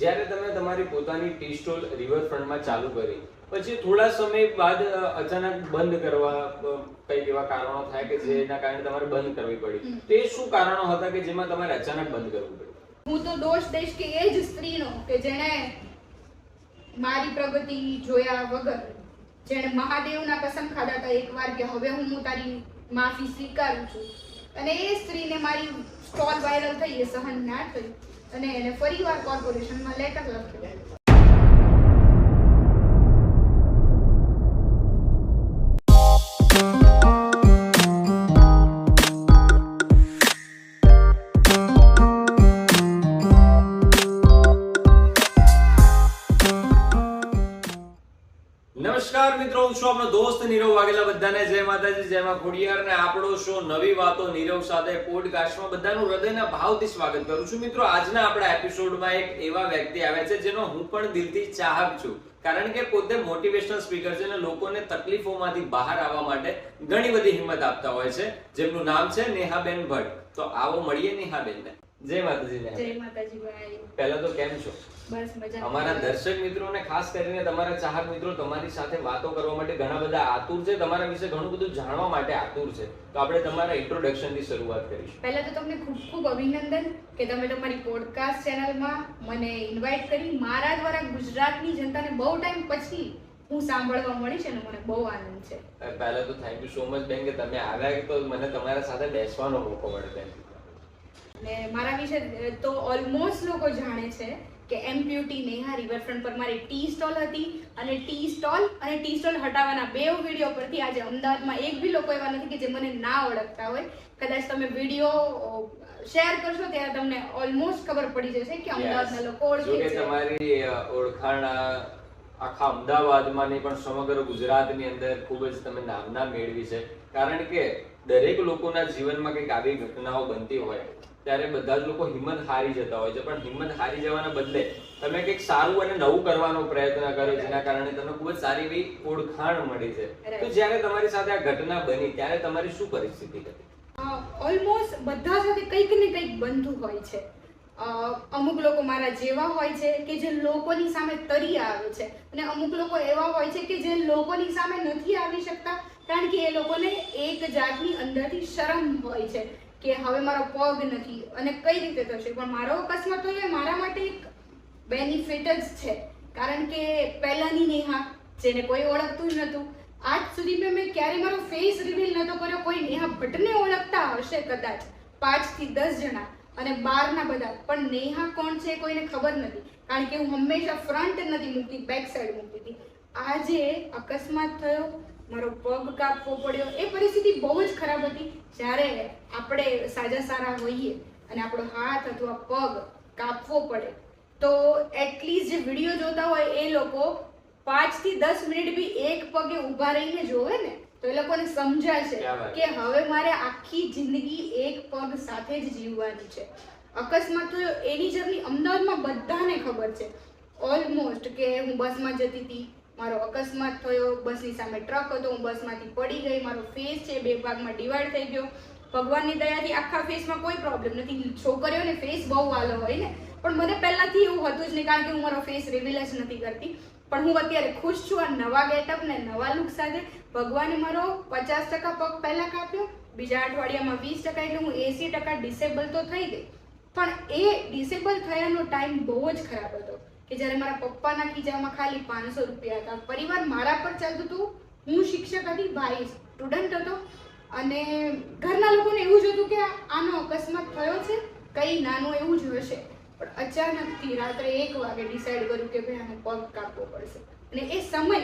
જ્યારે તમે તમારી પોતાની ટી સ્ટોલ રિવરફ્રન્ટમાં ચાલુ કરી પછી થોડા સમય બાદ અચાનક બંધ કરવા કઈ એવા કારણો થાય કે જેના કારણે તમારે બંધ કરવી પડી. તે શું કારણો હતા કે જેમાં તમારે અચાનક બંધ કરવું પડ્યું? હું તો દોષ દઈશ કે એ જ સ્ત્રીનો કે જેણે મારી પ્રગતિ જોયા વગર જેણે મહાદેવના કસમ ખાધા હતા એકવાર કે હવે હું તારી માફી સ્વીકારું છું. અને એ સ્ત્રીને મારી સ્ટોલ વાયરલ થઈ એ સહન ના થઈ. અને એને ફરીવાર કોર્પોરેશનમાં લેટર લખ્યો. નમસ્કાર મિત્રો, હું છું આપણો દોસ્ત નીરવ વાઘેલા. બધાને જય માતાજી, જય માં ખોડિયાર ને આપણો શો નવી વાતો નીરવ સાથે પોડકાસ્ટમાં બધાનું હૃદયના ભાવથી સ્વાગત કરું છું. મિત્રો, આજના આપણા એપિસોડમાં એક એવા વ્યક્તિ આવે છે જેનો હું પણ દિલથી ચાહક છું. કારણ કે પોતે મોટિવેશનલ સ્પીકર છે અને લોકોને તકલીફોમાંથી બહાર આવવા માટે ઘણી બધી હિંમત આપતા હોય છે. જેમનું નામ છે નેહાબેન ભટ્ટ. તો આવો મળીએ નેહાબેનને. જય માતાજી જય માતાજી ભાઈ. પહેલા તો કેમ છો? બસ મજા અમારા દર્શક મિત્રોને ખાસ કરીને તમારા ચાહક મિત્રો તમારી સાથે વાતો કરવા માટે ઘણા બધા આતુર છે. તમારા વિશે ઘણું બધું જાણવા માટે આતુર છે. તો આપણે તમારા ઇન્ટ્રોડક્શનથી શરૂઆત કરીશું. પહેલા તો તમને ખૂબ ખૂબ અભિનંદન કે તમે તમારી પોડકાસ્ટ ચેનલમાં મને ઇન્વાઇટ કરી. મારા દ્વારા ગુજરાતની જનતાને બહુ ટાઈમ પછી હું સાંભળવા મળી છે અને મને બહુ આનંદ છે. પહેલા તો થેન્ક યુ સો મચ બેન કે તમે આવ્યા તો મને તમારા સાથે બેસવાનો મોકો મળે બેન અને મારા વિશે તો ઓલમોસ્ટ લોકો જાણે છે કે એમપ્યુટી નેહા રિવરફ્રન્ટ પર મારી ટી સ્ટોલ હતી અને ટી સ્ટોલ અને ટી સ્ટોલ હટાવવાના બે વીડિયો પરથી આજે અમદાવાદમાં એક બી લોકો એવા નથી કે જે મને ના ઓળખતા હોય. કદાચ તમે વીડિયો શેર કરશો ત્યારે તમને ઓલમોસ્ટ ખબર પડી જશે કે અમદાવાદના લોકો ઓળખે છે. તમારી ઓળખાણ આખા અમદાવાદમાં નહીં પણ સમગ્ર ગુજરાતની અંદર ખૂબ જ તમે નામના મેળવી છે. કારણ કે દરેક લોકોના જીવનમાં કંઈક આવી ઘટનાઓ બનતી હોય. ત્યારે બધા જ લોકો હિંમત હારી જતા હોય છે. પણ હિંમત હારી જવાના બદલે તમે કંઈક સારું અને નવું કરવાનો પ્રયત્ન કર્યો જેના કારણે તમને ખૂબ જ સારી એવી ઓળખાણ મળી છે. તો જ્યારે તમારી સાથે આ ઘટના બની ત્યારે તમારી શું પરિસ્થિતિ હતી? ઓલમોસ્ટ બધા સાથે કંઈક ને કંઈક બનતું હોય છે. અમુક લોકો મારા જેવા હોય છે કે જે લોકોની સામે તરી આવે છે. અને અમુક લોકો એવા હોય છે કે જે લોકોની સામે નથી આવી શકતા કારણ કે એ લોકોને એક જાતની અંદરથી શરમ હોય છે. કે હવે મારો પગ નથી અને કઈ રીતે થશે? પણ મારો અકસ્માત તો એ મારા માટે એક બેનિફિટ જ છે. કારણ કે પહેલાની નેહા, જેને કોઈ ઓળખતું જ નહોતું, આજ સુધી મેં મેં ક્યારે મારો ફેસ રિવીલ નહોતો કર્યો. કોઈ નેહા ભટ્ટને ઓળખતા હશે કદાચ પાંચથી દસ જણા અને બારના બધા. પણ નેહા કોણ છે કોઈને ખબર નથી. કારણ કે હું હંમેશા ફ્રન્ટ નથી મૂકતી બેક સાઈડ મૂકતી હતી. આજે અકસ્માત થયો મારો પગ કાપવો પડ્યો. એ પરિસ્થિતિ બહુ જ ખરાબ હતી. જ્યારે આપણે સાજા સારા હોઈએ અને આપણો હાથ અથવા પગ કાપવો પડે તો એટલીસ્ટ જે વીડિયો જોતા હોય એ લોકો પાંચથી દસ મિનિટ બી એક પગે ઊભા રહીને જોવે ને તો એ લોકોને સમજાય છે કે હવે મારે આખી જિંદગી એક પગ સાથે જ જીવવાની છે. અકસ્માત તો એની જર્ની અમદાવાદમાં બધાને ખબર છે. ઓલમોસ્ટ કે હું બસમાં જતી હતી મારો અકસ્માત થયો, બસની સામે ટ્રક હતો, હું બસમાંથી પડી ગઈ, મારો ફેસ છે, બે ભાગમાં ડિવાઈડ થઈ ગયો. ભગવાનની દયાથી આખા ફેસમાં કોઈ પ્રોબ્લેમ નથી. છોકરીઓને ફેસ બહુ વાલો હોય ને. પણ મને પહેલાંથી એવું હતું જ નહીં, કારણ કે હું મારો ફેસ રિવીલ જ નથી કરતી. પણ હું અત્યારે ખુશ છું, આ નવા ગેટઅપ ને નવા લુક સાથે. ભગવાને મારો પચાસ ટકા પગ પહેલાં કાપ્યો, બીજા અઠવાડિયામાં વીસ ટકા, એટલે હું એસી ટકા ડિસેબલ તો થઈ ગઈ. પણ એ ડિસેબલ થયાનો ટાઈમ બહુ જ ખરાબ હતો. કે જ્યારે મારા પપ્પાના ખીચામાં ખાલી પાંચસો રૂપિયા હતા. પરિવાર મારા પર ચાલતું હતું. હું શિક્ષક હતી, ભાઈ સ્ટુડન્ટ હતો. અને ઘરના લોકોને એવું જ હતું કે આનો અકસ્માત થયો છે, કંઈ નાનું એવું જ હશે. પણ અચાનકથી રાત્રે એક વાગે ડિસાઈડ કર્યું કે ભાઈ આનો પગ કાપવો પડશે. અને એ સમય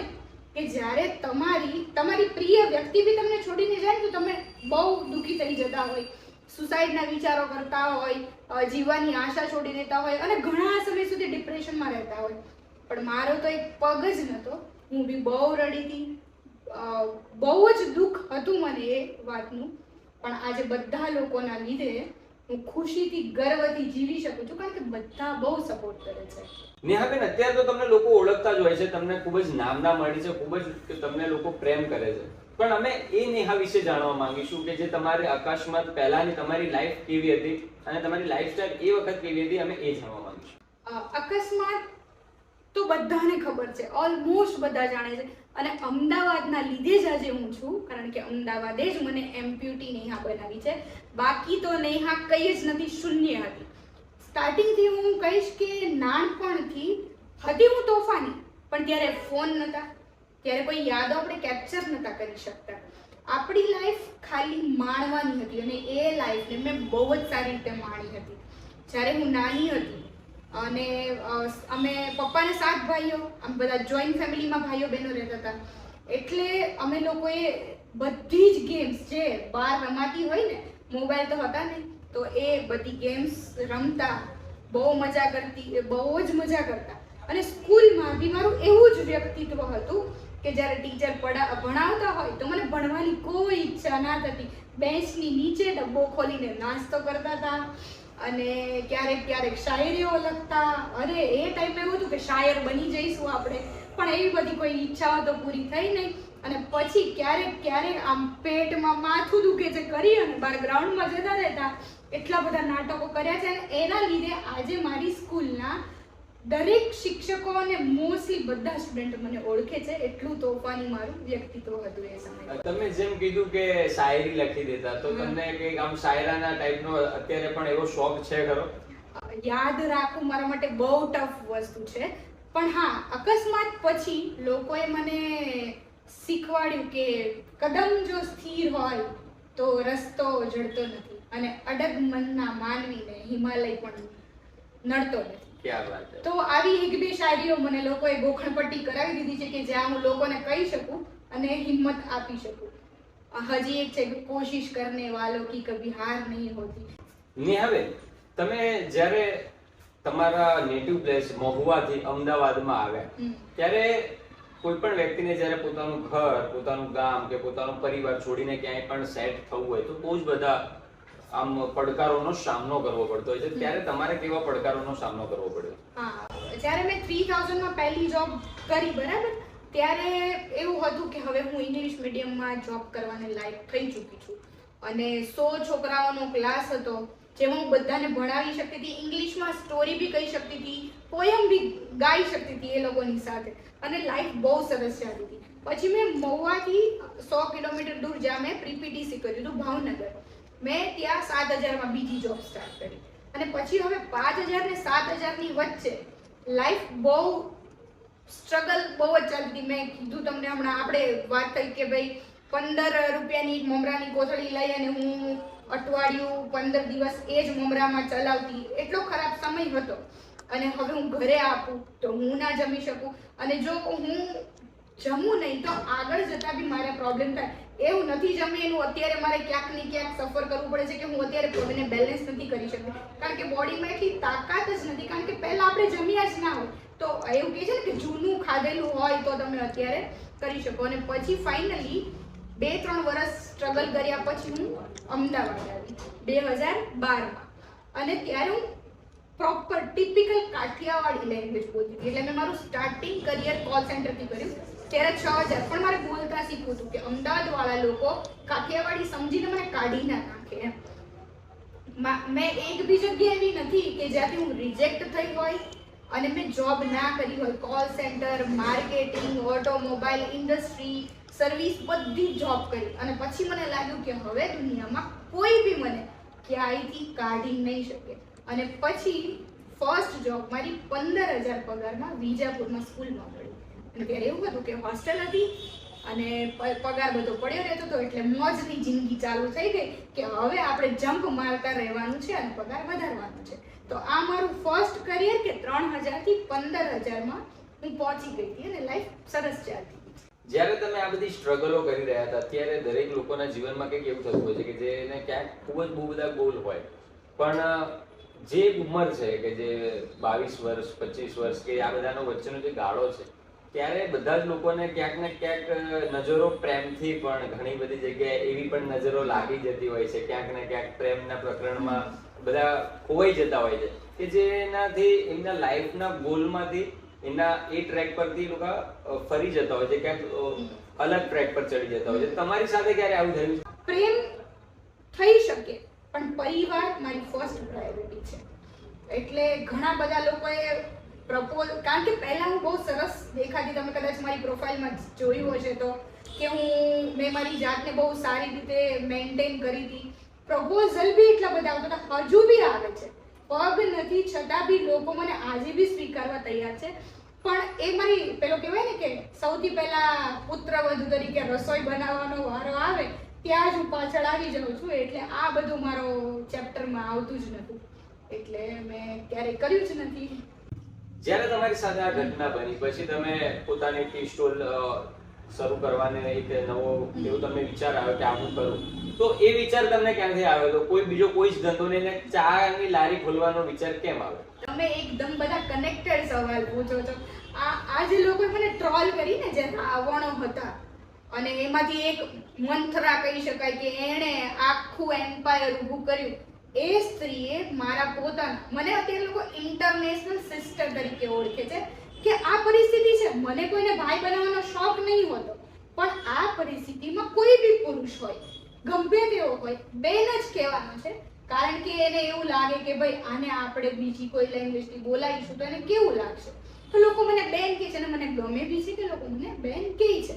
કે જ્યારે તમારી તમારી પ્રિય વ્યક્તિ બી તમને છોડીને જાય તો તમે બહુ દુઃખી થઈ જતા હોય. સુસાઇડના વિચારો કરતા હોય જીવવાની આશા છોડી દેતા હોય અને ઘણા સમય સુધી ડિપ્રેશનમાં રહેતા હોય. પણ મારો તો એક પગ જ નહોતો હું બી બહુ રડી બહુ જ દુઃખ હતું મને એ વાતનું. પણ આજે બધા લોકોના લીધે હું ખુશીથી, ગર્વથી જીવી શકું છું. કારણ કે બધા બહુ સપોર્ટ કરે છે. નેહાબેન, અત્યારે તો તમને લોકો ઓળખતા જ હોય છે. તમને ખૂબ જ નામના મળી છે. ખૂબ જ તમને લોકો પ્રેમ કરે છે. પણ અમે એ નેહા વિશે જાણવા માંગીશું કે જે તમારે અકસ્માત પહેલાની તમારી લાઈફ કેવી હતી અને તમારી લાઈફસ્ટાઈલ એ વખત કેવી હતી અમે એ જાણવા માંગીશું. અકસ્માત તો બધાને ખબર છે. ઓલમોસ્ટ બધા જાણે છે. અને અમદાવાદના લીધે જ આજે હું છું, કારણ કે અમદાવાદે જ મને એમ્પ્યુટી નેહા બનાવી છે. બાકી તો નેહા કઈ જ નથી, શૂન્ય હતી. સ્ટાર્ટિંગથી હું કહીશ કે નાનપણથી, હતી હું તોફાની, પણ ત્યારે ફોન નહોતા. ત્યારે કોઈ યાદો આપણે કેપ્ચર નહોતા કરી શકતા. આપણી લાઈફ ખાલી માણવાની હતી અને એ લાઈફને મેં બહુ જ સારી રીતે માણી હતી. જ્યારે હું નાની હતી અને અમે પપ્પાને સાત ભાઈઓ, આમ બધા જોઈન્ટ ફેમિલીમાં ભાઈઓ બહેનો રહેતા હતા. એટલે અમે લોકોએ બધી જ ગેમ્સ જે બહાર રમાતી હોય ને મોબાઈલ તો હતા નહીં, તો એ બધી ગેમ્સ રમતા, બહુ મજા કરતી, બહુ જ મજા કરતા. અને સ્કૂલમાં બી મારું એવું જ વ્યક્તિત્વ હતું કે જ્યારે ટીચર પડા, ભણાવતા હોય તો મને ભણવાની કોઈ ઈચ્છા ના થતી. બેન્ચની નીચે ડબ્બો ખોલીને નાસ્તો કરતા હતા અને ક્યારેક ક્યારેક શાયરીઓ લખતા. અરે, એ ટાઈમે એવું હતું કે શાયર બની જઈશું આપણે. પણ એવી બધી કોઈ ઈચ્છાઓ તો પૂરી થઈ નહીં. અને પછી ક્યારેક ક્યારેક આમ પેટમાં માથું દુખે છે કરી અને બહાર ગ્રાઉન્ડમાં જતા રહેતા. એટલા બધા નાટકો કર્યા છે અને એના લીધે આજે મારી સ્કૂલના દરેક શિક્ષકો અને મોસ્ટલી બધા સ્ટુડન્ટ મને ઓળખે છે એટલું તોફાની મારું વ્યક્તિત્વ હતું એ સમયે. તમે જેમ કીધું કે શાયરી લખી દેતા તો તમને કંઈક આમ શાયરાના ટાઈપનો અત્યારે પણ એવો શોખ છે ખરો? યાદ રાખવું મારા માટે બહુ ટફ વસ્તુ છે. પણ હા અકસ્માત પછી લોકોએ મને શીખવાડ્યું કે કદમ જો સ્થિર હોય તો રસ્તો જડતો નથી. અને અડગ મનના માનવીને હિમાલય પણ નડતો નથી. તો આવી એક બે શાયરીઓ મને લોકોએ ગોખણપટ્ટી કરાવી દીધી છે કે જ્યાં હું લોકોને કહી શકું અને હિંમત આપી શકું. હજી એક છે કે કોશિશ કરને વાલો કી કભી હાર નહીં હોતી નેહાબેન તમે જ્યારે તમારા નેટિવ પ્લેસ મહુવાથી અમદાવાદમાં આવ્યા ત્યારે કોઈ પણ વ્યક્તિને જ્યારે પોતાનું ઘર પોતાનું ગામ કે પોતાનો પરિવાર છોડીને ક્યાંય પણ સેટ થવું હોય તો બહુ જ બધા આમ પડકારોનો સામનો કરવો પડતો હોય છે. ત્યારે તમારે કેવા પડકારોનો સામનો કરવો પડ્યો હા. જ્યારે મેં થ્રી થાઉઝન્ડમાં પહેલી જોબ કરી બરાબર? ત્યારે એવું હતું કે હવે હું ઇંગ્લિશ મીડિયમમાં જોબ કરવાને લાયક થઈ ચૂકી છું. અને સો છોકરાઓનો ક્લાસ હતો જેમાં હું બધાને ભણાવી શકતી હતી ઇંગ્લિશમાં સ્ટોરી બી કહી શકતી હતી પોયમ બી ગાઈ શકતી હતી એ લોકોની સાથે. અને લાઈફ બહુ સરસ ચાલી હતી. પછી મેં મહુવાથી સો કિલોમીટર દૂર જ્યાં મેં પ્રીપીટીસી કર્યું હતું ભાવનગર. મેં ત્યાં સાત હજારમાં બીજી જોબ સ્ટાર્ટ કરી. અને પછી હવે પાંચ હજાર ને સાત હજારની વચ્ચે લાઈફ બહુ સ્ટ્રગલ બહુ જ ચાલતી મેં કીધું તમને હમણાં, આપણે વાત થઈ કે ભાઈ પંદર રૂપિયાની મમરાની કોથળી લઈ અને હું અઠવાડિયું પંદર દિવસ એ જ મમરામાં ચલાવતી. એટલો ખરાબ સમય હતો. અને હવે હું ઘરે આપું તો હું ના જમી શકું. અને જો હું જમું નહીં તો આગળ પ્રોબ્લેમ થાય. એવું નથી જમી એનું અત્યારે મારે ક્યાંક ને ક્યાંક સફર કરવું પડે છે કે હું અત્યારે પ્રોબ્લેમને બેલેન્સ નથી કરી શકતી. કારણ કે બોડીમાં એટલી તાકાત જ નથી. કારણ કે પહેલાં આપણે જમ્યા જ ના હોય. તો એવું કહે છે ને કે જૂનું ખાધેલું હોય તો તમે અત્યારે કરી શકો. અને પછી ફાઇનલી બે ત્રણ વર્ષ સ્ટ્રગલ કર્યા પછી હું અમદાવાદ આવી. બે હજાર બારમાં. અને ત્યારે હું પ્રોપર ટિપિકલ કાઠિયાવાડી લેંગ્વેજ બોલતી હતી. એટલે મેં મારું સ્ટાર્ટિંગ કરિયર કોલ સેન્ટરથી કર્યું. ત્યારે છ હજાર. પણ મારે બોલતા શીખવું હતું કે અમદાવાદવાળા લોકો કાઠિયાવાડી સમજીને મને કાઢી ના નાખે એમ. મેં એક બી જગ્યા એવી નથી કે જ્યાંથી હું રિજેક્ટ થઈ હોય અને મેં જોબ ના કરી હોય. Call centre marketing automobile industry service બધી જોબ કરી. અને પછી મને લાગ્યું કે હવે દુનિયામાં કોઈ બી મને ક્યાંયથી કાઢી નહીં શકે. અને પછી ફર્સ્ટ જોબ મારી પંદર હજાર પગારમાં વિજાપુરમાં સ્કૂલમાં મળી અને એવું હતું કે હોસ્ટેલ હતી અને પગાર બધો પડ્યો રહેતો હતો એટલે મોજની જિંદગી ચાલુ થઈ ગઈ કે હવે આપણે જમ્પ મારતા રહેવાનું છે અને પગાર વધારવાનો છે તો આ મારું ફર્સ્ટ કરિયર કે ત્રણ હજારથી પંદર હજારમાં હું પહોંચી ગઈ હતી અને લાઈફ સરસ ચાલતી. જ્યારે તમે આ બધી સ્ટ્રગલો કરી રહ્યા હતા, ત્યારે દરેક લોકોના જીવનમાં કંઈક એવું થતું હોય છે કે જેને ક્યાંક ખૂબ જ બહુ બધા ગોલ હોય પણ જે ઉંમર છે કે જે બાવીસ વર્ષ, પચીસ વર્ષ કે આ બધાનો વચ્ચેનો જે ગાળો છે ત્યારે બધા જ લોકોને ક્યાંક ને ક્યાંક નજરો પ્રેમથી પણ ઘણી બધી જગ્યાએ એવી પણ નજરો લાગી જતી હોય છે. ક્યાંક ને ક્યાંક પ્રેમના પ્રકરણમાં બધા ખોવાઈ જતા હોય છે. કે જેનાથી એમના લાઈફના ગોલમાંથી એમના એ ટ્રેક પરથી લોકો ફરી જતા હોય છે. ક્યાંક અલગ ટ્રેક પર ચડી જતા હોય છે. તમારી સાથે ક્યારે આવું થયું? પ્રેમ થઈ શકે, પણ પરિવાર મારી ફર્સ્ટ પ્રાયોરિટી છે. એટલે ઘણા બધા લોકોએ પ્રપોઝ, કારણ કે પહેલા હું બહુ સરસ દેખાતી, તમે કદાચ મારી પ્રોફાઇલમાં જોયું હશે તો, કે હું, મેં મારી જાતને બહુ સારી રીતે મેન્ટેન કરી હતી. પ્રપોઝલ બી એટલા બધા આવતા હતા, હજુ બી આવે છે. પગ નથી, છતાં બી લોકો મને આજે બી સ્વીકારવા તૈયાર છે. પણ એ મારી, પેલો કહેવાય ને કે સૌથી પહેલા પુત્રવધુ તરીકે રસોઈ બનાવવાનો વારો આવે, ત્યાં જ હું પાછળ આવી જાઉં છું, એટલે આ બધું મારો ચેપ્ટરમાં આવતું જ નથી. એટલે મેં ક્યારેય કર્યું જ નથી. જ્યારે તમારી સાથે આ ઘટના બની, પછી તમે પોતાની ટી સ્ટોલ શરૂ કરવાને એક નવો એવો તમને વિચાર આવ્યો કે આ હું કરું. તો એ વિચાર તમને ક્યાંથી આવ્યો? તો કોઈ બીજો કોઈ જ ધંધો નહીં ચાની લારી ખોલવાનો વિચાર કેમ આવ્યો? તમે એકદમ બધા કનેક્ટેડ સવાલ પૂછો છો. આ આ જે લોકોએ મને ટ્રોલ કરીને જેના જે રાવણો હતા અને એમાંથી એક મંથરા કહી શકાય કે એણે આખું એમ્પાયર ઊભું કર્યું. એ સ્ત્રીએ મારા પોતાના, મને અત્યારે લોકો ઇન્ટરનેશનલ સિસ્ટર તરીકે ઓળખે છે, કે આ પરિસ્થિતિ છે. મને કોઈને ભાઈ બનાવવાનો શોખ નહીં હોતો, પણ આ પરિસ્થિતિમાં કોઈ બી પુરુષ હોય, ગમે તેવો હોય, બેન જ કહેવાનો છે. કારણ કે એને એવું લાગે કે ભાઈ આને આપણે બીજી કોઈ લેંગ્વેજથી બોલાવીશું તો એને કેવું લાગશે? તો લોકો મને બેન કહે છે અને મને ગમે બી છે કે લોકો મને બેન કહે છે.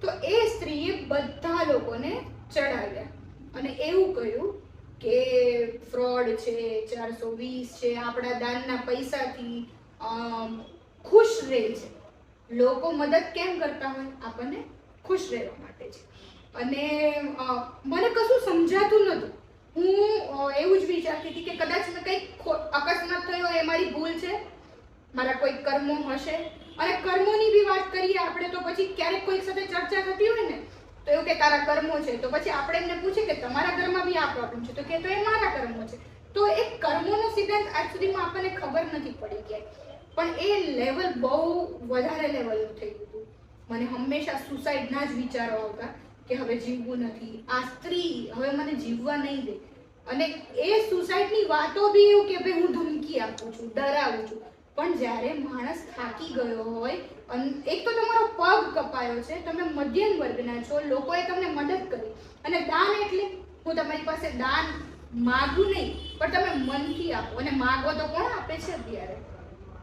તો એ સ્ત્રીએ બધા લોકોને ચડાવ્યા અને એવું કહ્યું કે ફ્રોડ છે, ચારસો વીસ છે, આપણા દાનના પૈસાથી ખુશ રહે છે. લોકો મદદ કેમ કરતા હોય? આપણને ખુશ રહેવા માટે છે. અને મને કશું સમજાતું નહોતું. હું એવું જ વિચારતી હતી કે કદાચ મેં કંઈક અકસ્માત થયો, એ મારી ભૂલ છે. મારા કોઈ કર્મો હશે. અને કર્મોની બી વાત કરીએ આપણે, તો પછી ક્યારેક કોઈક સાથે ચર્ચા થતી હોય ને તો એવું કે તારા કર્મો છે, તો પછી આપણે એમને પૂછે કે તમારા ઘરમાં બી આ પ્રોબ્લેમ છે, તો કે તો એ મારા કર્મો છે. તો એ કર્મોનો સિદ્ધાંત આજ સુધીમાં આપણને ખબર નથી પડી ક્યાંય પણ એ લેવલ બહુ વધારે લેવલનું થઈ ગયું મને હંમેશા સુસાઇડના જ વિચારો આવતા કે હવે જીવવું નથી. આ સ્ત્રી હવે મને જીવવા નહીં દે. અને એ સુસાઇડની વાતો બી એવું કે ભાઈ હું ધમકી આપું છું, ડરાવું છું. પણ જ્યારે માણસ થાકી ગયો હોય એક તો તમારો પગ કપાયો છે, તમે મધ્યમ વર્ગના છો, લોકોએ તમને મદદ કરી. અને દાન એટલે હું તમારી પાસે દાન માગું નહીં, પણ તમે મનથી આપો. અને માગો તો કોણ આપે છે અત્યારે?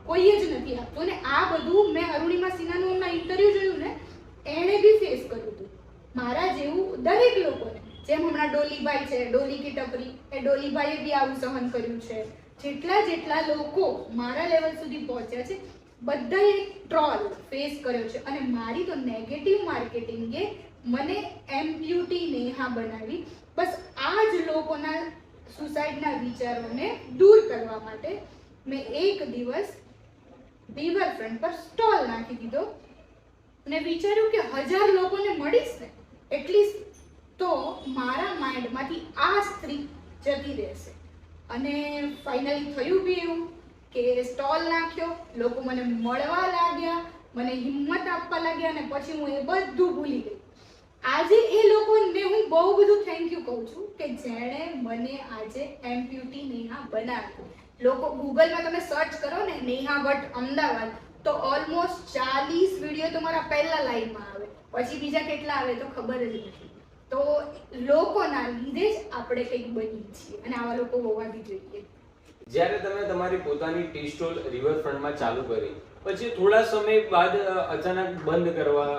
કોઈ જ નથી આપતું. અને આ બધું મેં અરુણિમા સિન્હાનું હમણાં ઇન્ટરવ્યુ જોયું ને, એણે બી ફેસ કર્યું હતું. મારા જેવું દરેક લોકોને. જેમ હમણાં ડોલીભાઈ છે, ડોલી કી ટપરી, એ ડોલીભાઈએ બી આવું સહન કર્યું છે. જેટલા જેટલા લોકો મારા લેવલ સુધી પહોંચ્યા છે બધાએ ટ્રોલ ફેસ કર્યો છે. અને મારી તો નેગેટિવ માર્કેટિંગે મને એમ બ્યુટી નેહા બનાવી. બસ આ જ લોકોના સુસાઇડના વિચારોને દૂર કરવા માટે મેં એક દિવસ રિવરફ્રન્ટ પર સ્ટોલ નાખી દીધો. અને વિચાર્યું કે હજાર લોકોને મળીશ ને, એટલીસ્ટ તો મારા માઇન્ડમાંથી આ સ્ત્રી જતી રહેશે. અને ફાઇનલી થયું બી એવું. કે સ્ટોલ નાખ્યો, લોકો મને મળવા લાગ્યા, મને હિંમત આપવા લાગ્યા અને પછી હું એ બધું ભૂલી ગઈ. આજે એ લોકોને હું બહુ બધું થેન્ક યુ કહું છું કે જેણે મને આજે એમ્પ્યુટી નેહા બનાવી લોકો ગૂગલમાં તમે સર્ચ કરો ને નેહા ભટ્ટ અમદાવાદ, તો ઓલમોસ્ટ ચાલીસ વીડિયો તમારા પહેલા લાઈનમાં આવે. પછી બીજા કેટલા આવે તો ખબર જ નથી. તો લોકોના લીધે જ આપણે કંઈક બની છીએ અને આવા લોકો હોવા બી જોઈએ. જ્યારે તમે તમારી પોતાની ટી સ્ટોલ રિવરફ્રન્ટમાં ચાલુ કરી પછી થોડા સમય બાદ અચાનક બંધ કરવા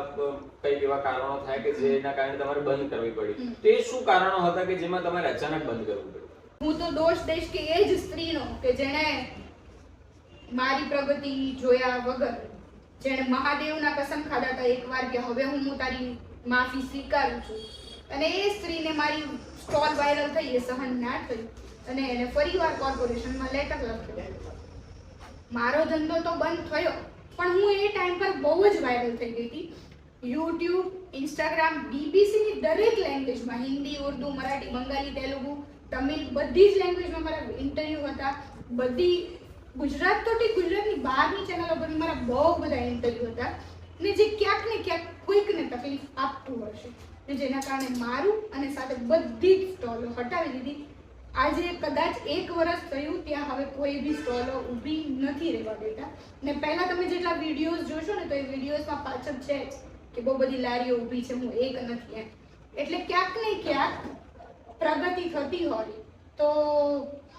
કઈ એવા કારણો થાય કે જેના કારણે તમારે બંધ કરવી પડી. તે શું કારણો હતા કે જેમાં તમારે અચાનક બંધ કરવું પડ્યું? હું તો દોષ દઈશ કે એ જ સ્ત્રીનો કે જેણે મારી પ્રગતિ જોયા વગર જેણે મહાદેવના કસમ ખાધા હતા એકવાર કે હવે હું તારી માફી સ્વીકારું છું. અને એ સ્ત્રીને મારી સ્ટોલ વાયરલ થઈ એ સહન ના થયું અને એને ફરીવાર કોર્પોરેશનમાં લેટર લખ્યો. મારો ધંધો તો બંધ થયો, પણ હું એ ટાઈમ પર બહુ જ વાયરલ થઈ ગઈ હતી. યુટ્યુબ, ઇન્સ્ટાગ્રામ, બીબીસીની દરેક લેંગ્વેજમાં હિન્દી, ઉર્દુ, મરાઠી, બંગાળી, તેલુગુ, તમિલ, બધી જ લેંગ્વેજમાં મારા ઇન્ટરવ્યૂ હતા. બધી ગુજરાત તો ઠીક, ગુજરાતની બહારની ચેનલો પર મારા બહુ બધા ઇન્ટરવ્યૂ હતા. ને જે ક્યાંક ને ક્યાંક કોઈકને તકલીફ આપતું હશે ને જેના કારણે મારું અને સાથે બધી જ સ્ટોલો હટાવી દીધી. આજે કદાચ એક વર્ષ થયું ત્યાં હવે કોઈ બી સ્ટોલો ઊભી નથી રહેવા દેતા. ને પહેલા તમે જેટલા વિડીયોઝ જોશો ને તો એ વિડીયોઝમાં પાછળ છે કે બહુ બધી લારીઓ ઊભી છે હું એક નથી એમ. એટલે ક્યાંક ને ક્યાંક પ્રગતિ થતી હોય તો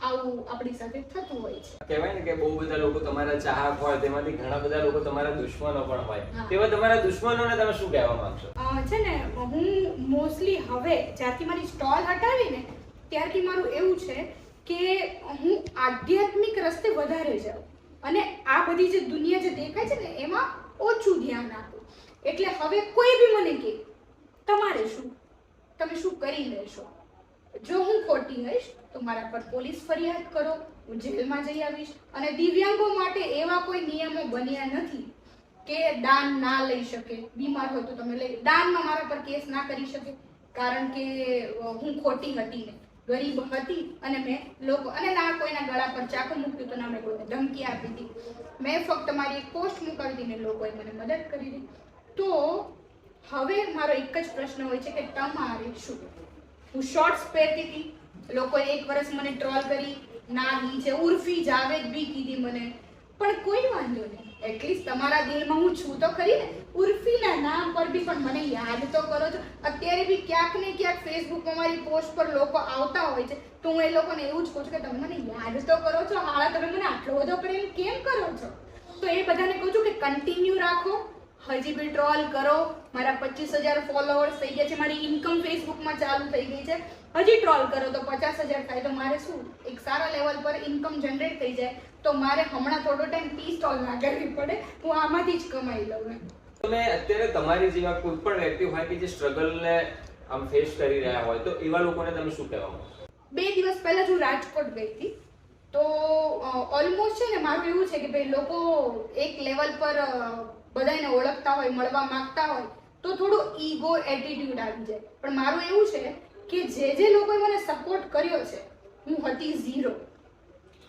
આવું આપણી સાથે થતું હોય છે. કહેવાય ને કે બહુ બધા લોકો તમારા ચાહક હોય તેમાંથી ઘણા બધા લોકો તમારા દુશ્મનો પણ હોય. તેવા તમારા દુશ્મનોને તમે શું કહેવા માંગશો? છે ને હું મોસ્ટલી હવે જ્યારથી મારી સ્ટોલ હટાવી ને ત્યારથી મારું એવું છે કે હું આધ્યાત્મિક રસ્તે વધારે જાઉં. અને આ બધી જે દુનિયા જે દેખાય છે ને, એમાં ઓછું ધ્યાન આપું. એટલે હવે કોઈ બી મને કે, તમારે શું? તમે શું કરી લેશો? જો હું ખોટી હઈશ, તો મારા પર પોલીસ ફરિયાદ કરો. હું જેલમાં જઈ આવીશ. અને દિવ્યાંગો માટે એવા કોઈ નિયમો બન્યા નથી કે દાન ના લઈ શકે. બીમાર હોય તો તમે લઈ, દાનમાં મારા પર કેસ ના કરી શકે. કારણ કે હું ખોટી હતી ને. ગરીબ હતી અને મેં લોકો અને ના, કોઈના ગળા પર ચાકુ મૂક્યું તો ના મેં કોઈને ધમકી આપી હતી. મેં ફક્ત મારી એક પોસ્ટ મૂકાવી હતી ને લોકોએ મને મદદ કરી હતી. તો હવે મારો એક જ પ્રશ્ન હોય છે કે તમારે શું? હું શોર્ટ્સ પહેરતી હતી. લોકોએ એક વર્ષ મને ટ્રોલ કરી. ના છે ઉર્ફી જાવેદ બી કીધી મને. પણ કોઈ વાંધો નહીં. એટલીસ્ટ તમારા દિલમાં હું છું તો ખરી ને. ઉર્ફીના નામ પર બી પણ મને યાદ તો કરો છો. અત્યારે બી ક્યાંક ને ક્યાંક ફેસબુકમાં મારી પોસ્ટ પર લોકો આવતા હોય છે. તો હું એ લોકોને એવું જ કહું છું કે તમે મને યાદ તો કરો છો. હાળા તમે મને આટલો બધો પ્રેમ કેમ કરો છો? તો એ બધાને કહું છું કે કન્ટિન્યુ રાખો. હજી બી ટ્રોલ કરો. મારા પચીસ હજાર ફોલોઅર્સ થઈ ગયા છે. મારી ઇન્કમ ફેસબુકમાં ચાલુ થઈ ગઈ છે. હજી ટ્રોલ કરો તો પચાસ હજાર થાય. તો મારે શું? એક સારા લેવલ પર ઇન્કમ જનરેટ થઈ જાય. તો મારે હમણાં થોડો ટાઈમ ટી સ્ટોલ ના કરવી પડે. હું આમાંથી જ કમાઈ લઉં તમે અત્યારે તમારી જેવા કોઈ પણ વ્યક્તિ હોય કે જે સ્ટ્રગલને આમ ફેસ કરી રહ્યા હોય તો એવા લોકોને તમે શું કહેવા બે દિવસ પહેલા જ હું રાજકોટ ગઈ હતી. તો ઓલમોસ્ટ છે ને મારું એવું છે કે ભાઈ લોકો એક લેવલ પર બધાને ઓળખતા હોય, મળવા માંગતા હોય, તો થોડું ઈગો એટીટ્યુડ આવી જાય. પણ મારું એવું છે કે જે જે લોકોએ મને સપોર્ટ કર્યો છે, હું હતી ઝીરો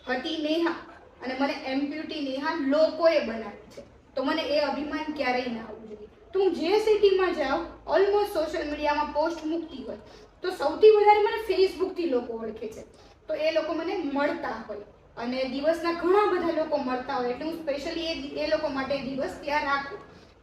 હતી નેહા અને મને એમ્પ્યુટી નેહા લોકોએ બનાવી છે. તો મને એ અભિમાન ક્યારેય ના આવવું જોઈએ. તો હું જે સિટીમાં જાઉં ઓલમોસ્ટ સોશિયલ મીડિયામાં પોસ્ટ મૂકતી હોય, તો સૌથી વધારે મને ફેસબુકથી લોકો ઓળખે છે. તો એ લોકો મને મળતા હોય. અને દિવસના ઘણા બધા લોકો મળતા હોય એટલે હું સ્પેશિયલી એ લોકો માટે દિવસ ત્યાં રાખું.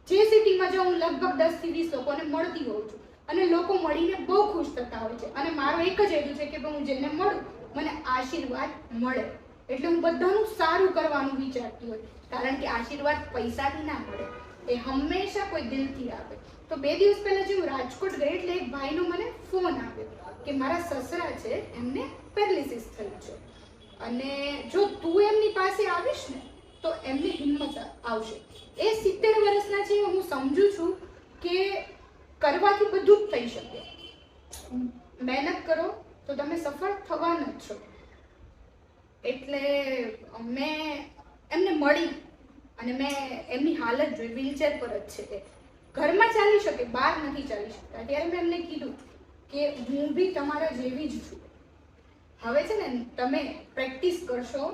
જે સિટીમાં જો હું લગભગ દસથી વીસ લોકોને મળતી હોઉં છું અને લોકો મળીને બહુ ખુશ થતા હોય છે. અને મારો એક જ હેતુ છે કે હું જેને મળું, મને આશીર્વાદ મળે. એટલે હું બધાનું સારું કરવાનું વિચારતી હોય. કારણ કે આશીર્વાદ પૈસાથી ના મળે. એ હંમેશા કોઈ દિલથી આવે તો બે દિવસ પહેલા જે હું રાજકોટ ગઈ એટલે એક ભાઈનો મને ફોન આવ્યો કે મારા સસરા છે, એમને પેરાલિસિસ થયું છે. અને જો તું એમની પાસે આવીશ ને, તો એમને હિંમત આવશે. એ સિત્તેર વર્ષના છે, હું સમજુ છું કે કરવાથી બધું જ થઈ શકે. મહેનત કરો, તો તમે સફળ થવાના જ છો. એટલે મેં એમને મળી અને મેં એમની હાલત જોઈ વ્હીલચેર પર જ છે તે. ઘરમાં ચાલી શકે, બહાર નથી ચાલી શકતા. ત્યારે મેં એમને કીધું કે હું બી તમારા જેવી જ છું. હવે છે ને તમે પ્રેક્ટિસ કરશો,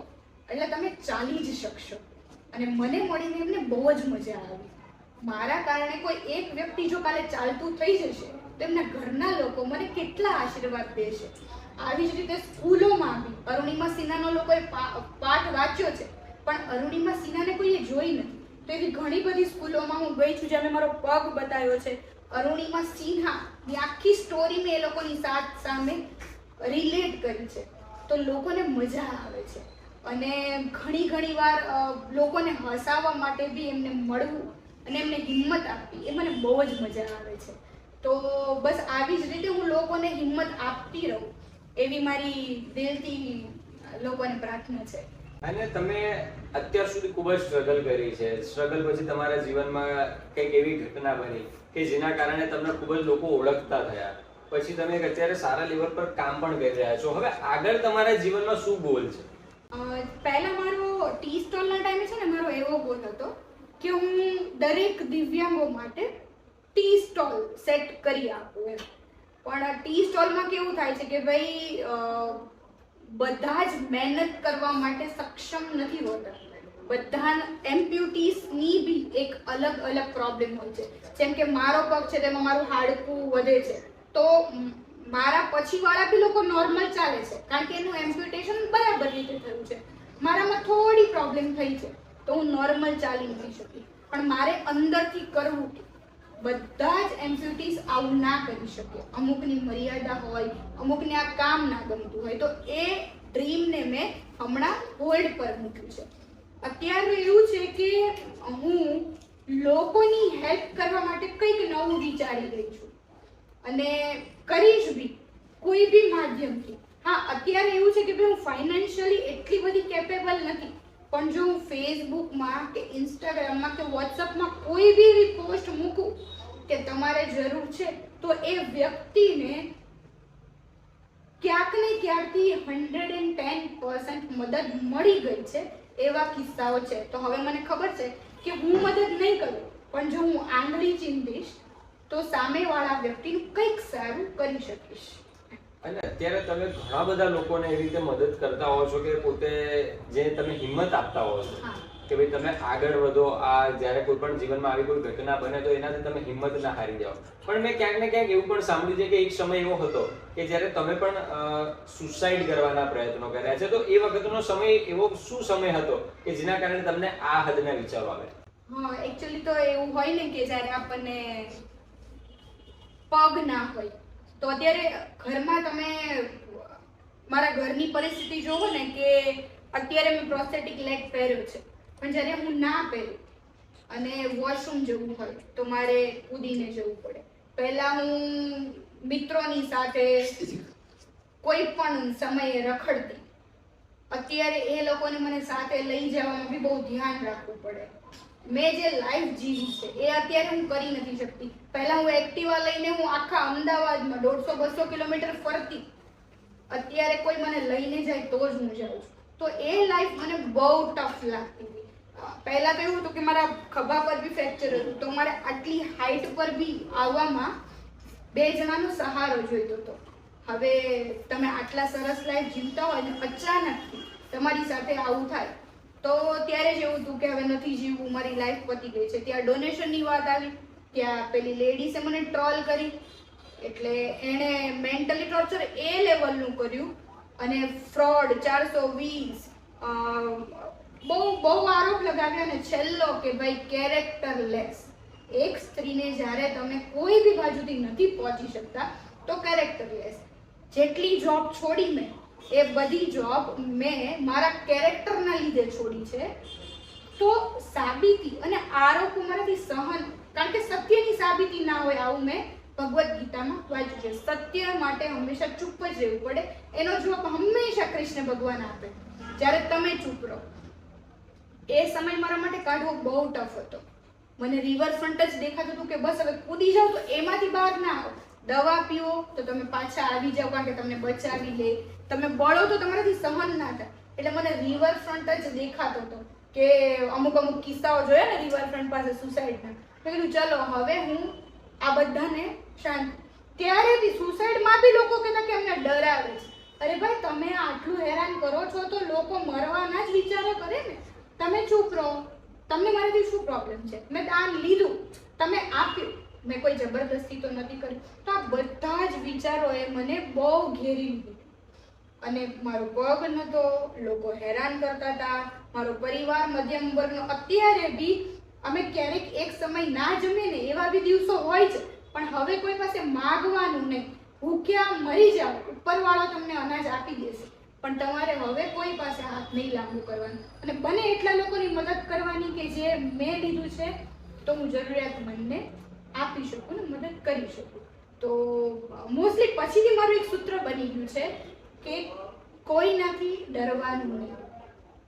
એટલે તમે ચાલી જ શકશો. અને મને મળીને એમને બહુ જ મજા આવી. મારા કારણે કોઈ એક વ્યક્તિ જો કાલે ચાલતું થઈ જશે, તો એમના ઘરના લોકો મને કેટલા આશીર્વાદ દેશે. આવી જ રીતે સ્કૂલોમાં બી અરુણિમા સિન્હાનો લોકોએ પાઠ વાંચ્યો છે, પણ અરુણિમા સિન્હાને કોઈએ જોઈ નથી. તો એવી ઘણી બધી સ્કૂલોમાં હું ગઈ છું જ્યાં મારો પગ બતાવ્યો છે. અરુણિમા સિન્હા, ની આખી સ્ટોરી મેં એ લોકોની સાથ સામે રિલેટ કરી છે. તો લોકોને મજા આવે છે. અને ઘણી ઘણી વાર લોકોને હસાવવા માટે બી એમને મળવું અને એમને હિંમત આપવી એ મને બહુ જ મજા આવે છે. તો બસ આવી જ રીતે હું લોકોને હિંમત આપતી રહું એવી મારી દિલથી લોકોને પ્રાર્થના છે. અને તમે અત્યાર સુધી ખૂબ જ સ્ટ્રગલ કરી છે. સ્ટ્રગલ પછી તમારા જીવનમાં કંઈક એવી ઘટના બની કે જેના કારણે તમને ખૂબ જ લોકો ઓળખતા થયા. પછી તમે અત્યારે સારા લેવલ પર કામ પણ કરી રહ્યા છો. હવે આગળ તમારા જીવનમાં શું ગોલ છે? પહેલા મારો ટી સ્ટોલના ટાઈમે છે ને મારો એવો ગોલ હતો કે હું દરેક દિવ્યાંગો માટે ટી સ્ટોલ સેટ કરી આપું એમ. પણ ટી સ્ટોલમાં કેવું થાય છે કે ભાઈ બધા જ મહેનત કરવા માટે સક્ષમ નથી હોતા. બધા એમ્પ્યુટીસની બી એક અલગ અલગ પ્રોબ્લેમ હોય છે. જેમ કે મારો પગ છે તેમાં મારું હાડકું વધે છે. તો મારા પછીવાળા બી લોકો નોર્મલ ચાલે છે. કારણ કે એનું એમ્પ્યુટેશન બરાબર રીતે થયું છે. મારામાં થોડી પ્રોબ્લેમ થઈ છે. તો હું નોર્મલ ચાલી નહીં શકી. પણ મારે અંદરથી કરવું બધા જ એમ્પ્યુટીસ આવું ના કરી શકે અમુકની મર્યાદા હોય, અમુકને આ કામ ના ગમતું હોય. તો એ ડ્રીમને મેં હમણાં હોલ્ડ પર મૂક્યું છે. અત્યારે એવું છે કે હું લોકોની હેલ્પ કરવા માટે કંઈક નવું વિચારી રહી છું. અને કરીશ બી, કોઈ બી માધ્યમથી. હા, અત્યારે એવું છે કે ભાઈ હું ફાઇનાન્શિયલી એટલી બધી કેપેબલ નથી, પણ જો હું ફેસબુકમાં કે ઇન્સ્ટાગ્રામમાં કે વોટ્સઅપમાં કોઈ બી એવી પોસ્ટ મૂકું કે તમારે જરૂર છે, તો એ વ્યક્તિને ક્યાંક ને ક્યાંકથી હંડ્રેડ એન્ડ ટેન પર્સન્ટ મદદ મળી ગઈ છે, એવા કિસ્સાઓ છે. તો હવે મને ખબર છે કે હું મદદ નહીં કરું, પણ જો હું આંગળી ચીંધીશ તો સામેવાળા વ્યક્તિનું કંઈક સારું કરી શકીશ. અને અત્યારે તમે ઘણા બધા લોકોને એવી રીતે મદદ કરતા હો છો કે પોતે જે તમે હિંમત આપતા હો છો કે ભાઈ તમે આગળ વધો આ જ્યારે કોઈ પણ જીવનમાં આવી કોઈ ઘટના બને તો એનાથી તમે હિંમત ના હારી જાઓ. પણ મેં ક્યાંક ને ક્યાંક એવું પણ સાંભળ્યું છે કે એક સમય એવો હતો કે જ્યારે તમે પણ સુસાઇડ કરવાના પ્રયત્નો કર્યા છે તો એ વખતનો સમય એવો શું સમય હતો કે જેના કારણે તમને આ હદના વિચારો આવે? હા એકચ્યુઅલી તો એવું હોય ને કે જ્યારે આપણને પગ ના હોય. તો અત્યારે ઘરમાં તમે મારા ઘરની પરિસ્થિતિ જોવો ને કે અત્યારે મેં પ્રોસ્થેટિક લેગ પહેર્યો છે. પણ જ્યારે હું ના પહેરું અને વોશરૂમ જવું હોય, તો મારે કૂદીને જવું પડે. પહેલા હું મિત્રોની સાથે કોઈ પણ સમયે રખડતી. અત્યારે એ લોકોને મને સાથે લઈ જવામાં બી બહુ ધ્યાન રાખવું પડે. મેં જે લાઈફ જીવી છે, એ અત્યારે હું કરી નથી શકતી. પહેલા હું એક્ટિવા લઈને હું આખા અમદાવાદમાં દોઢસો બસો કિલોમીટર ફરતી. અત્યારે કોઈ મને લઈને જાય તો જ હું જાઉં તો એ લાઈફ મને બહુ ટફ લાગતી હતી. પહેલાં તો એવું હતું કે મારા ખભા પર બી ફ્રેક્ચર હતું. તો મારે આટલી હાઈટ પર બી આવવામાં બે જણાનો સહારો જોઈતો હતો. હવે તમે આટલા સરસ લાઈફ જીવતા હોય ને અચાનકથી તમારી સાથે આવું થાય તો ત્યારે જ એવું હતું કે હવે નથી જીવવું, મારી લાઈફ પતી ગઈ છે. ત્યાં ડોનેશનની વાત આવી, ત્યાં પેલી લેડીસે મને ટ્રોલ કરી. એટલે એણે મેન્ટલી ટોર્ચર એ લેવલનું કર્યું અને ફ્રોડ ચારસો વીસ બહુ બહુ આરોપ લગાવ્યા અને છેલ્લો કે ભાઈ કેરેક્ટર લેસ એક સ્ત્રીને જ્યારે તમે કોઈ બી બાજુથી નથી પહોંચી શકતા, તો કેરેક્ટર લેસ જેટલી જોબ છોડી મેં એ બધી જોબ મેં મારા કેરેક્ટરના લીધે છોડી છે. તો સાબિતી અને આરોપો મારાથી સહન, કારણ કે સત્યની સાબિતી ના હોય આવું મેં ભગવદ્ ગીતામાં વાંચ્યું છે. સત્ય માટે હંમેશા ચૂપ જ રહેવું પડે. એનો જવાબ હંમેશા કૃષ્ણ ભગવાન આપે. જ્યારે તમે ચૂપ રહો. એ સમય મારા માટે કાઢવો બહુ ટફ હતો. મને રિવરફ્રન્ટ જ દેખાતું હતું કે બસ હવે કૂદી જાવ તો એમાંથી બહાર ના આવો. દવા પીવો તો તમે પાછા આવી જાઓ કારણ કે તમને બચાવી લે. તમે બળો તો તમારાથી સહન ના થાય. એટલે મને રિવરફ્રન્ટ જ દેખાતો હતો કે અમુક અમુક કિસ્સાઓ જોયા ને રિવરફ્રન્ટ પાસે સુસાઇડના મેં કીધું, ચલો, હવે હું આ બધાને શાંત ત્યારે બી સુસાઇડમાં બી લોકો કહેતા કે અમને ડરાવે છે. અરે ભાઈ, તમે આટલું હેરાન કરો છો તો લોકો મરવાના જ વિચારો કરે ને. તમે ચૂપ રહો. તમને મારાથી શું પ્રોબ્લેમ છે? મેં દાન લીધું. તમે આપ્યું. મેં કોઈ જબરદસ્તી તો નથી કરી. તો આ બધા જ વિચારોએ મને બહુ ઘેરી લીધી. અને મારો પગ નહોતો, લોકો હેરાન કરતા હતા. મારો પરિવાર મધ્યમ વર્ગનો અત્યારે બી અમે ક્યારેક એક સમય ના જમીએ ને એવા બી દિવસો હોય છે. પણ હવે કોઈ પાસે માગવાનું નહીં. ભૂખ્યા મરી જાઓ ઉપરવાળો તમને અનાજ આપી દેશે. પણ તમારે હવે કોઈ પાસે હાથ નહીં લાંબુ કરવાનું. અને બને એટલા લોકોની મદદ કરવાની કે જે મેં લીધું છે, તો હું જરૂરિયાતમંદને આપી શકું ને મદદ કરી શકું. તો મોસ્ટલી પછીથી મારું એક સૂત્ર બની ગયું છે કે કોઈનાથી ડરવાનું નહીં.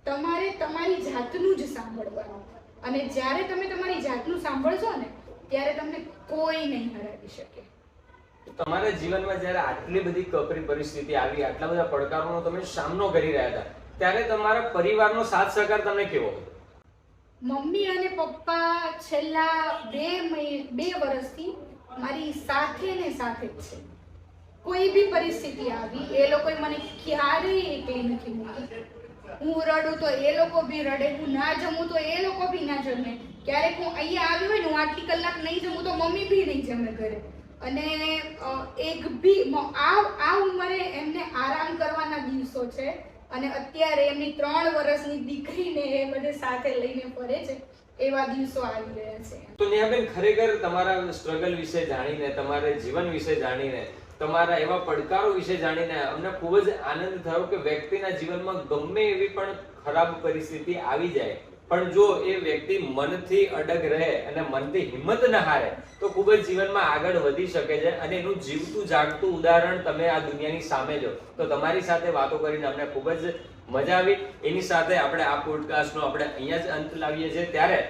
તમારે તમારી જાતનું જ સાંભળવાનું. અને જ્યારે તમે તમારી જાતનું સાંભળશો ને, ત્યારે તમને કોઈ નહીં હરાવી શકે. તમારા જીવનમાં જ્યારે આટલી બધી કપરી પરિસ્થિતિ આવી, આટલા બધા પડકારોનો તમે સામનો કરી રહ્યા હતા, ત્યારે તમારા પરિવારનો સાથ સહકાર તમને કેવો હતો? મમ્મી અને પપ્પા છેલ્લા બે બે વર્ષથી મારી સાથે ને સાથે જ છે. કોઈ બી પરિસ્થિતિ આવી, એ લોકોએ મને ક્યારેય એકલી નથી મૂકી. હું રડું તો એ લોકો બી રડે, હું ના જમું તો એ લોકો બી ના જમે. ક્યારેક હું અહીંયા આવી હોય ને, હું આટલી કલાક નહીં જમું તો મમ્મી બી નહીં જમે ઘરે. અને એક બી આ આ ઉંમરે એમને આરામ કરવાના દિવસો છે. અને અત્યારે એમની ત્રણ વર્ષની દીકરીને એ બધે સાથે લઈને ફરે છે. એવા દિવસો આવી રહ્યા છે. તો નેહાબેન ખરેખર તમારા સ્ટ્રગલ વિશે જાણીને, તમારા જીવન વિશે જાણીને, તમારા એવા પડકારો વિશે જાણીને અમને ખૂબ જ આનંદ થયો કે વ્યક્તિના જીવનમાં ગમે એવી પણ ખરાબ પરિસ્થિતિ આવી જાય. પણ જો એ વ્યક્તિ મનથી અડગ રહે અને મનથી હિંમત ન હારે, તો ખૂબ જ જીવનમાં આગળ વધી શકે છે અને એનું જીવતું જાગતું ઉદાહરણ તમે આ દુનિયાની સામે જો તો તમારી સાથે વાતો કરીને અમને ખૂબ જ મજા આવી. એની સાથે આપણે આ પોડકાસ્ટનો આપણે અહીંયા જ અંત લાવીએ છીએ. ત્યારે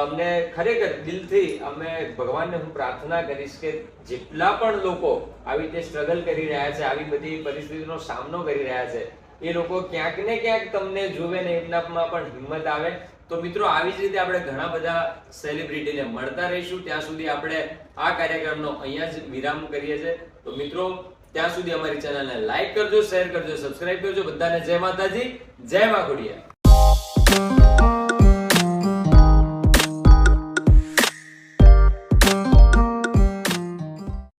અમને ખરેખર દિલથી અમે ભગવાનને હું પ્રાર્થના કરીશ કે જેટલા પણ લોકો આવી રીતે સ્ટ્રગલ કરી રહ્યા છે, આવી બધી પરિસ્થિતિનો સામનો કરી રહ્યા છે, એ લોકો ક્યાંક ને ક્યાંક તમને જોવે ને એમનામાં પણ હિંમત આવે. તો મિત્રો, આવી જ રીતે આપણે ઘણા બધા સેલિબ્રિટીને મળતા રહીશું. ત્યાં સુધી આપણે આ કાર્યક્રમનો અહીંયા જ વિરામ કરીએ છીએ. તો મિત્રો, ત્યાં સુધી અમારી ચેનલને લાઈક કરજો શેર કરજો સબસ્ક્રાઇબ કરજો. બધાને જય માતાજી, જય મા